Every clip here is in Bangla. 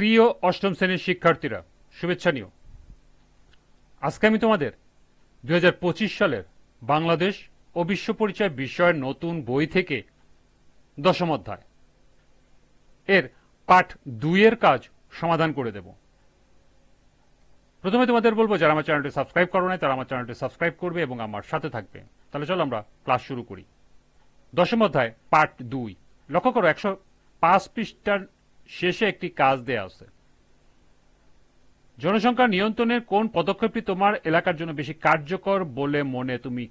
প্রিয় অষ্টম শ্রেণির শিক্ষার্থীরা, শুভেচ্ছা নিও। আজকে আমি তোমাদের দু হাজার পঁচিশ সালের বাংলাদেশ ও বিশ্ব পরিচয় বিষয়ের নতুন বই থেকে দশম অধ্যায় এর পাঠ দুইয়ের কাজ সমাধান করে দেব। প্রথমে তোমাদের বলব, যারা আমার চ্যানেলটি সাবস্ক্রাইব করো নাই, তারা আমার চ্যানেলটি সাবস্ক্রাইব করবে এবং আমার সাথে থাকবে। তাহলে চলো আমরা ক্লাস শুরু করি। দশম অধ্যায় পার্ট দুই। লক্ষ্য করো, একশো পাঁচ পৃষ্ঠার শেষে একটি কাজ দেয়া আছে। জনসংখ্যা নিয়ন্ত্রণের কোন পদক্ষেপটি তোমার এলাকার জন্য বেশি কার্যকর বলে মনে তুমি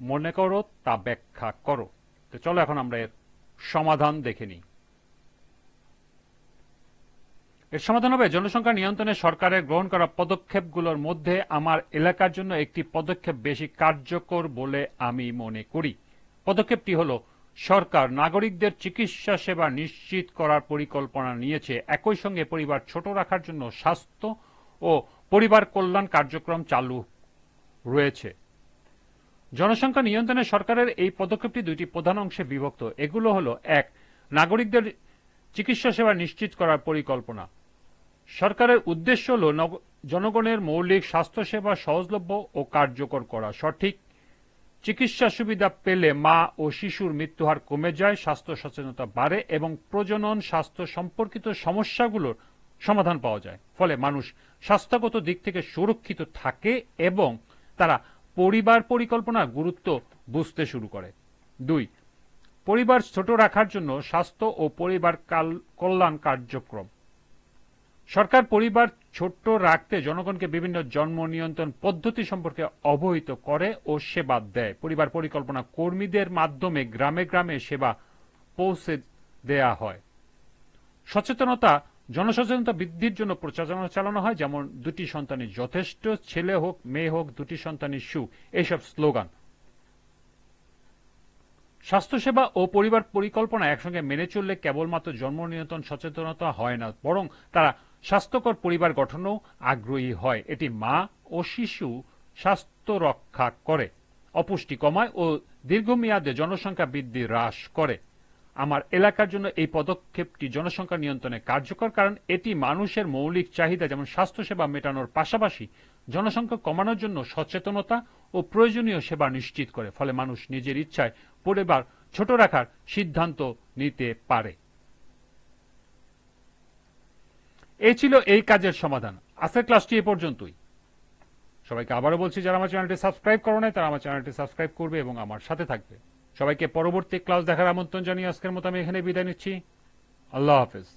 মনে করো তা ব্যাখ্যা করো। তো চলো এখন আমরা এর সমাধান দেখে নিই। এর সমাধান হবে, জনসংখ্যা নিয়ন্ত্রণে সরকারের গ্রহণ করা পদক্ষেপগুলোর মধ্যে আমার এলাকার জন্য একটি পদক্ষেপ বেশি কার্যকর বলে আমি মনে করি। পদক্ষেপটি হল সরকার নাগরিকদের চিকিৎসা সেবা নিশ্চিত করার পরিকল্পনা নিয়েছে। একই সঙ্গে পরিবার ছোট রাখার জন্য স্বাস্থ্য ও পরিবার কল্যাণ কার্যক্রম চালু রয়েছে। জনসংখ্যা নিয়ন্ত্রণে সরকারের এই পদক্ষেপটি দুইটি প্রধান অংশে বিভক্ত। এগুলো হলো, এক, নাগরিকদের চিকিৎসা সেবা নিশ্চিত করার পরিকল্পনা। সরকারের উদ্দেশ্য হল নগ- জনগণের মৌলিক স্বাস্থ্যসেবা সহজলভ্য ও কার্যকর করা। সঠিক চিকিৎসা সুবিধা পেলে মা ও শিশুর মৃত্যুহার কমে যায়, স্বাস্থ্য সচেতনতা বাড়ে এবং প্রজনন, স্বাস্থ্য সম্পর্কিত সমস্যাগুলোর সমাধান পাওয়া যায়। ফলে মানুষ স্বাস্থ্যগত দিক থেকে সুরক্ষিত থাকে এবং তারা পরিবার পরিকল্পনার গুরুত্ব বুঝতে শুরু করে। দুই, পরিবার ছোট রাখার জন্য স্বাস্থ্য ও পরিবার কাল- কল্যাণ কার্যক্রম। সরকার পরিবার ছোট্ট রাখতে জনগণকে বিভিন্ন জন্ম নিয়ন্ত্রণ পদ্ধতি সম্পর্কে অবহিত করে ও সেবা দেয়। পরিবার পরিকল্পনা কর্মীদের মাধ্যমে গ্রামে গ্রামে সেবা পৌঁছে দেয়া হয়। সচেতনতা, জনসচেতনতা বৃদ্ধির জন্য প্রচারণা চালানো হয়, যেমন দুটি সন্তানের যথেষ্ট ছেলে হোক, মেয়ে হোক, দুটি সন্তানের সুখ এইসব স্লোগান। স্বাস্থ্যসেবা ও পরিবার পরিকল্পনা একসঙ্গে মেনে চললে কেবলমাত্র জন্ম নিয়ন্ত্রণ সচেতনতা হয় না, বরং তারা স্বাস্থ্যকর পরিবার গঠনও আগ্রহী হয়। এটি মা ও শিশু স্বাস্থ্য রক্ষা করে, অপুষ্টি কমায় ও দীর্ঘমেয়াদে জনসংখ্যা বৃদ্ধি হ্রাস করে। আমার এলাকার জন্য এই পদক্ষেপটি জনসংখ্যা নিয়ন্ত্রণে কার্যকর কারণ এটি মানুষের মৌলিক চাহিদা যেমন স্বাস্থ্যসেবা মেটানোর পাশাপাশি জনসংখ্যা কমানোর জন্য সচেতনতা ও প্রয়োজনীয় সেবা নিশ্চিত করে, ফলে মানুষ নিজের ইচ্ছায় পরিবার ছোট রাখার সিদ্ধান্ত নিতে পারে। এই ছিল এই কাজের সমাধান। আজকের ক্লাসটি এ পর্যন্তই। সবাইকে আবারও বলছি, যারা আমার চ্যানেলটি সাবস্ক্রাইব করো নাই, তারা আমার চ্যানেলটি সাবস্ক্রাইব করবে এবং আমার সাথে থাকবে। সবাইকে পরবর্তী ক্লাস দেখার আমন্ত্রণ জানিয়ে আজকের মতো আমি এখানে বিদায় নিচ্ছি। আল্লাহ হাফেজ।